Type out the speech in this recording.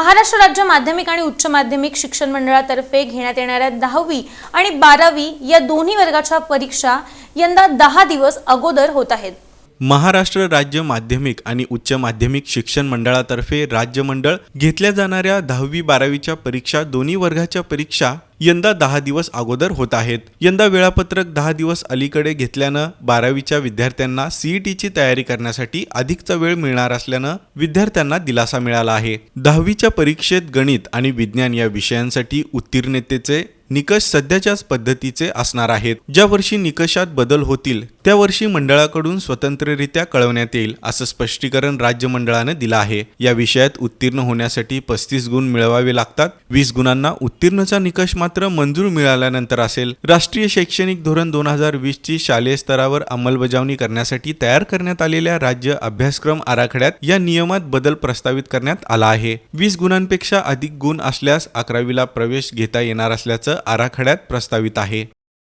महाराष्ट्र राज्य माध्यमिक आणि उच्च माध्यमिक शिक्षण मंडळातर्फे घेण्यात येणाऱ्या दहावी आणि बारावी या दोन्ही वर्गाच्या परीक्षा यंदा दहा दिवस अगोदर होत आहेत. महाराष्ट्र राज्य माध्यमिक आणि उच्च माध्यमिक शिक्षण मंडळातर्फे राज्य मंडळ घेतल्या जाणाऱ्या दहावी बारावीच्या परीक्षा दोन्ही वर्गाच्या परीक्षा यंदा दहा दिवस अगोदर होत आहेत. यंदा वेळापत्रक दहा दिवस अलीकडे घेतल्यानं बारावीच्या विद्यार्थ्यांना सीईटीची तयारी करण्यासाठी अधिकचा वेळ मिळणार असल्यानं विद्यार्थ्यांना दिलासा मिळाला आहे. दहावीच्या परीक्षेत गणित आणि विज्ञान या विषयांसाठी उत्तीर्णतेचे निकष सध्याच्याच पद्धतीचे असणार आहेत. ज्या वर्षी निकषात बदल होतील त्या वर्षी मंडळाकडून स्वतंत्ररित्या कळवण्यात येईल असं स्पष्टीकरण राज्य मंडळानं दिलं आहे. या विषयात उत्तीर्ण होण्यासाठी पस्तीस गुण मिळवावे लागतात. वीस गुणांना उत्तीर्णचा निकष मात्र मंजूर मिळाल्यानंतर असेल. राष्ट्रीय शैक्षणिक धोरण दोन हजार वीस ची शालेय स्तरावर अंमलबजावणी करण्यासाठी तयार करण्यात आलेल्या राज्य अभ्यासक्रम आराखड्यात या नियमात बदल प्रस्तावित करण्यात आला आहे. वीस गुणांपेक्षा अधिक गुण असल्यास अकरावीला प्रवेश घेता येणार असल्याचं आराखड्यात प्रस्तावित आहे.